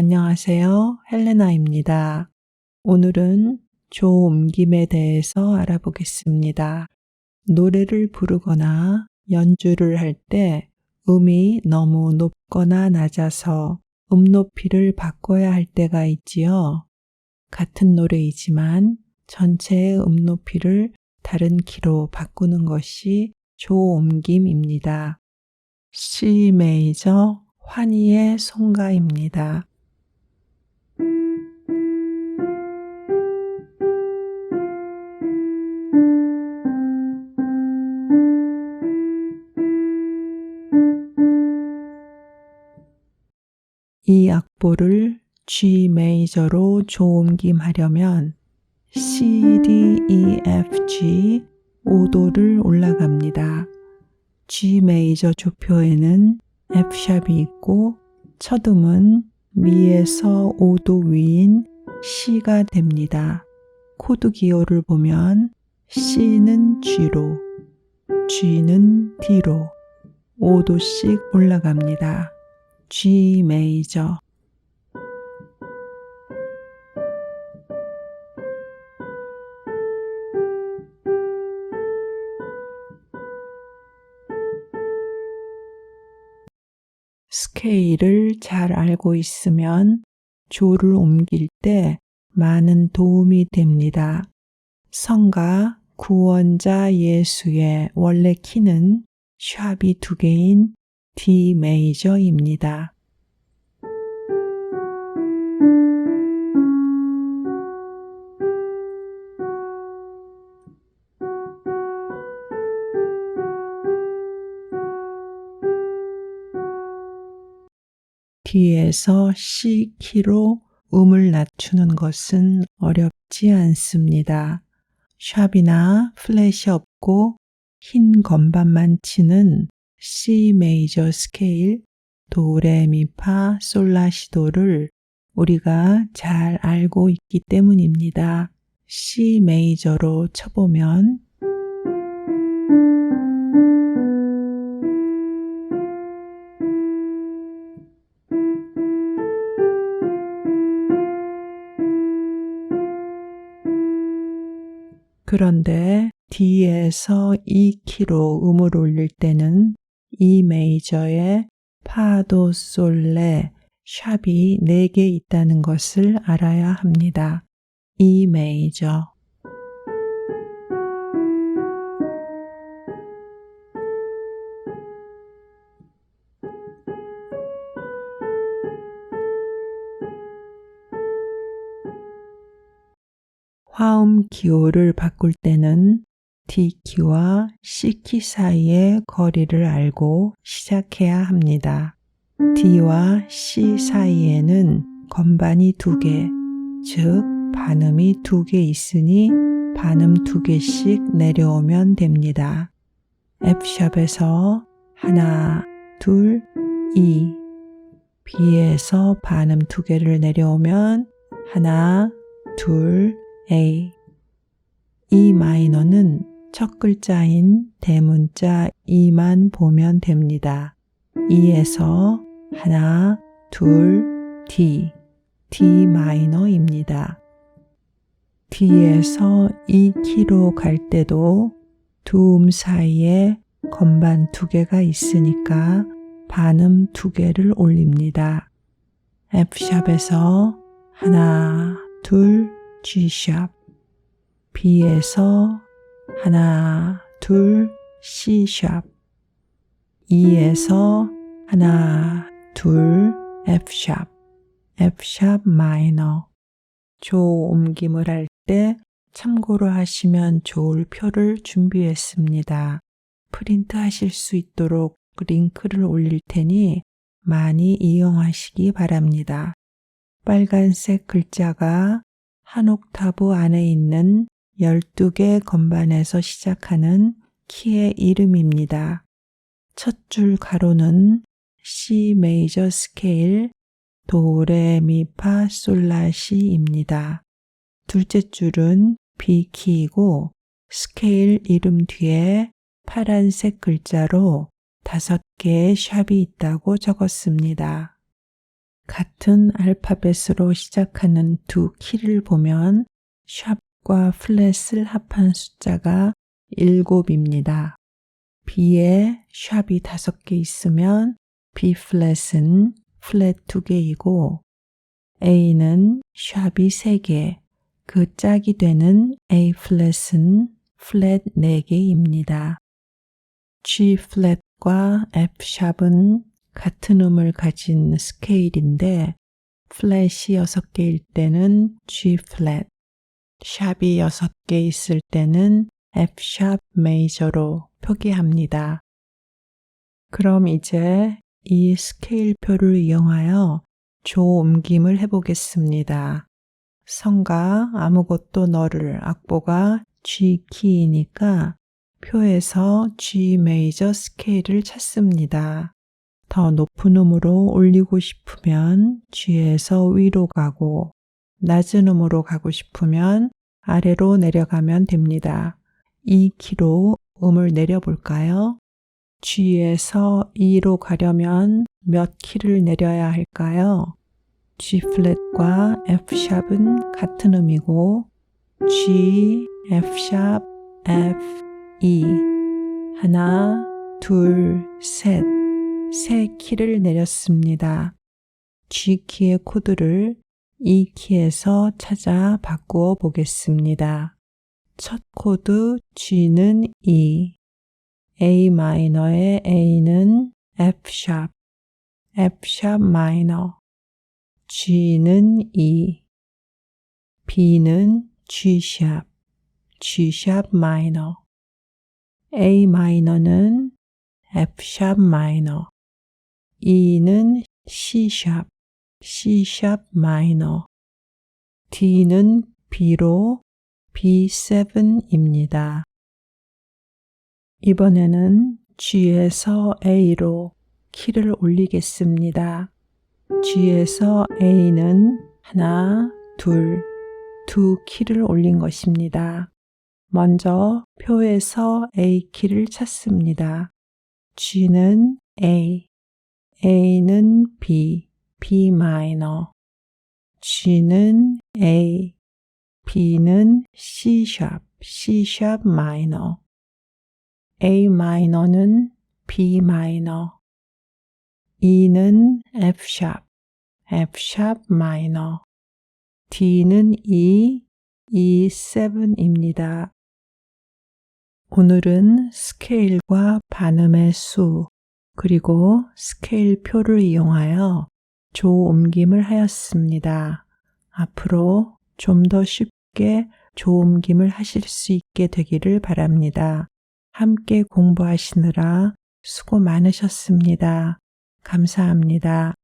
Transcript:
안녕하세요. 헬레나입니다. 오늘은 조옮김에 대해서 알아보겠습니다. 노래를 부르거나 연주를 할 때 음이 너무 높거나 낮아서 음 높이를 바꿔야 할 때가 있지요. 같은 노래이지만 전체의 음 높이를 다른 키로 바꾸는 것이 조옮김입니다. C 메이저 환희의 송가입니다. 메이저로 조옮김하려면 C, D, E, F, G 5도를 올라갑니다. G 메이저 조표에는 F샵이 있고 첫 음은 미에서 5도 위인 C가 됩니다. 코드 기호를 보면 C는 G로, G는 D로 5도씩 올라갑니다. G 메이저 스케일을 잘 알고 있으면 조를 옮길 때 많은 도움이 됩니다. 성가 구원자 예수의 원래 키는 샵이 두 개인 D 메이저입니다. D에서 C 키로 음을 낮추는 것은 어렵지 않습니다. 샵이나 플랫이 없고 흰 건반만 치는 C 메이저 스케일 도레미파 솔라시도를 우리가 잘 알고 있기 때문입니다. C 메이저로 쳐보면 그런데 D에서 E 키로 음을 올릴 때는 E 메이저에 파도 솔레 샵이 4개 있다는 것을 알아야 합니다. E 메이저 화음 기호를 바꿀 때는 D키와 C키 사이의 거리를 알고 시작해야 합니다. D와 C 사이에는 건반이 두 개, 즉 반음이 두 개 있으니 반음 두 개씩 내려오면 됩니다. F샵에서 하나, 둘, E, B에서 반음 두 개를 내려오면 하나, 둘, A. E 마이너는 첫 글자인 대문자 E만 보면 됩니다. E에서 하나, 둘, D, D 마이너입니다. D에서 E 키로 갈 때도 두 음 사이에 건반 두 개가 있으니까 반음 두 개를 올립니다. F샵에서 하나, 둘, G샵, B에서 하나, 둘, C샵, E에서 하나, 둘, F샵, F샵 마이너. 조 옮김을 할 때 참고로 하시면 좋을 표를 준비했습니다. 프린트 하실 수 있도록 링크를 올릴 테니 많이 이용하시기 바랍니다. 빨간색 글자가 한 옥타브 안에 있는 12개 건반에서 시작하는 키의 이름입니다. 첫 줄 가로는 C 메이저 스케일 도레미파 솔라시입니다. 둘째 줄은 B 키이고 스케일 이름 뒤에 파란색 글자로 다섯 개의 샵이 있다고 적었습니다. 같은 알파벳으로 시작하는 두 키를 보면 샵과 플랫을 합한 숫자가 7입니다. B에 샵이 5개 있으면 B 플랫은 플랫 2개이고 A는 샵이 3개, 그 짝이 되는 A 플랫은 플랫 4개입니다. G 플랫과 F 샵은 같은 음을 가진 스케일인데 플랫이 6개일 때는 G 플랫, 샵이 6개 있을 때는 F 샵 메이저로 표기합니다. 그럼 이제 이 스케일표를 이용하여 조 옮김을 해보겠습니다. 성가 아무것도 너를 악보가 G 키이니까 표에서 G 메이저 스케일을 찾습니다. 더 높은 음으로 올리고 싶으면 G에서 위로 가고 낮은 음으로 가고 싶으면 아래로 내려가면 됩니다. 이 키로 음을 내려볼까요? G에서 E로 가려면 몇 키를 내려야 할까요? G 플랫과 F 샵은 같은 음이고 G, F 샵, F, E 하나, 둘, 셋, 세 키를 내렸습니다. G 키의 코드를 E 키에서 찾아 바꾸어 보겠습니다. 첫 코드 G는 E, A 마이너의 A는 F 샵, F 샵 마이너, G는 E, B는 G 샵, G 샵 마이너, A 마이너는 F 샵 마이너, E는 C 샵, C 샵 마이너, D는 B로 B7입니다. 이번에는 G에서 A로 키를 올리겠습니다. G에서 A는 하나, 둘, 두 키를 올린 것입니다. 먼저 표에서 A 키를 찾습니다. G는 A, A는 B, B 마이너, G는 A, B는 C 샵, C 샵 마이너, A 마이너는 B 마이너, E는 F 샵, F 샵 마이너, D는 E, E7입니다. 오늘은 스케일과 반음의 수, 그리고 스케일 표를 이용하여 조 옮김을 하였습니다. 앞으로 좀 더 쉽게 조 옮김을 하실 수 있게 되기를 바랍니다. 함께 공부하시느라 수고 많으셨습니다. 감사합니다.